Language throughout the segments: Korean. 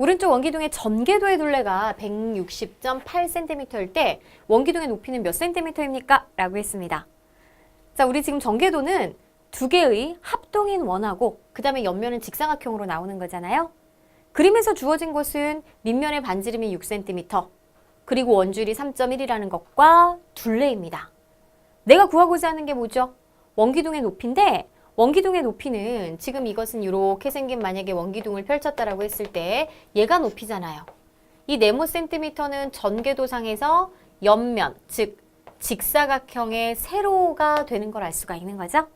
오른쪽 원기둥의 전궤도의 둘레가 160.8cm일 때 원기둥의 높이는 몇 cm입니까? 라고 했습니다. 자, 우리 지금 전궤도는 두 개의 합동인 원하고 그 다음에 옆면은 직사각형으로 나오는 거잖아요. 그림에서 주어진 것은 밑면의 반지름이 6cm 그리고 원줄이 3.1이라는 것과 둘레입니다. 내가 구하고자 하는 게 뭐죠? 원기둥의 높이인데 원기둥의 높이는 지금 이것은 이렇게 생긴 만약에 원기둥을 펼쳤다라고 했을 때 얘가 높이잖아요. 이 네모 센티미터는 전궤도상에서 옆면, 즉 직사각형의 세로가 되는 걸 알 수가 있는 거죠.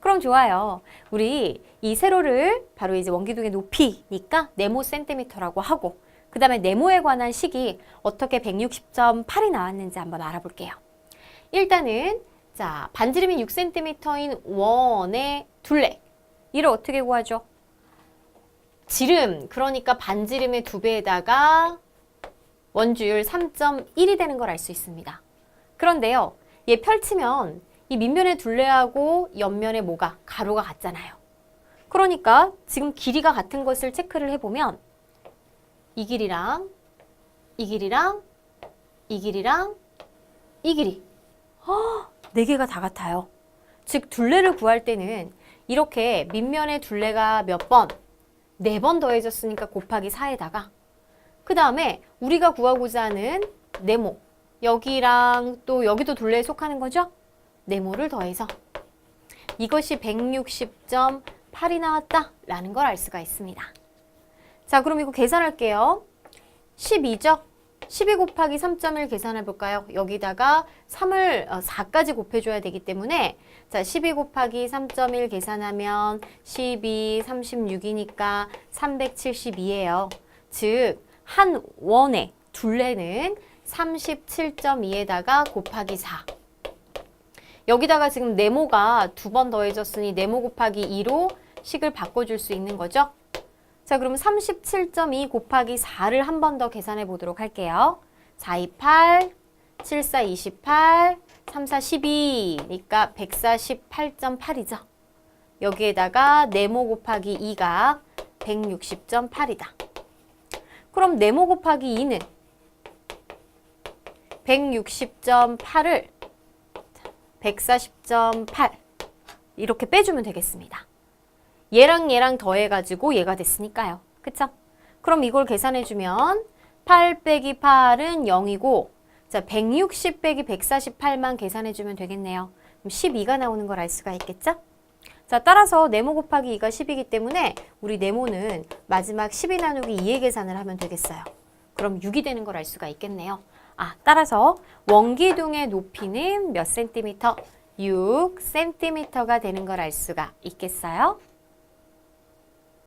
그럼 좋아요. 우리 이 세로를 바로 이제 원기둥의 높이니까 네모 센티미터라고 하고 그 다음에 네모에 관한 식이 어떻게 160.8이 나왔는지 한번 알아볼게요. 일단은 자 반지름이 6cm인 원의 둘레 이를 어떻게 구하죠? 지름 그러니까 반지름의 두 배에다가 원주율 3.1이 되는 걸 알 수 있습니다. 그런데요, 얘 펼치면 이 밑면의 둘레하고 옆면의 뭐가 가로가 같잖아요. 그러니까 지금 길이가 같은 것을 체크를 해보면 이 길이랑 이 길이랑 이 길이랑 이 길이 네 개가 다 같아요. 즉 둘레를 구할 때는 이렇게 밑면의 둘레가 몇 번? 네 번 더해졌으니까 곱하기 4에다가 그 다음에 우리가 구하고자 하는 네모 여기랑 또 여기도 둘레에 속하는 거죠? 네모를 더해서 이것이 160.8이 나왔다 라는 걸 알 수가 있습니다. 자, 그럼 이거 계산할게요. 12죠? 12 곱하기 3.1 계산해 볼까요? 여기다가 3을 4까지 곱해줘야 되기 때문에 자, 12 곱하기 3.1 계산하면 12, 36이니까 372예요. 즉, 한 원의 둘레는 37.2에다가 곱하기 4. 여기다가 지금 네모가 두 번 더해졌으니 네모 곱하기 2로 식을 바꿔줄 수 있는 거죠. 자, 그럼 37.2 곱하기 4를 한 번 더 계산해 보도록 할게요. 4, 2, 8, 7, 4, 28, 3, 4, 12니까 148.8이죠. 여기에다가 네모 곱하기 2가 160.8이다. 그럼 네모 곱하기 2는 160.8을 140.8 이렇게 빼주면 되겠습니다. 얘랑 얘랑 더해가지고 얘가 됐으니까요. 그쵸? 그럼 이걸 계산해주면 8 빼기 8은 0이고 자, 160 빼기 148만 계산해주면 되겠네요. 그럼 12가 나오는 걸 알 수가 있겠죠? 자, 따라서 네모 곱하기 2가 10이기 때문에 우리 네모는 마지막 12 나누기 2의 계산을 하면 되겠어요. 그럼 6이 되는 걸 알 수가 있겠네요. 아, 따라서 원기둥의 높이는 몇 센티미터? 6 센티미터가 되는 걸 알 수가 있겠어요?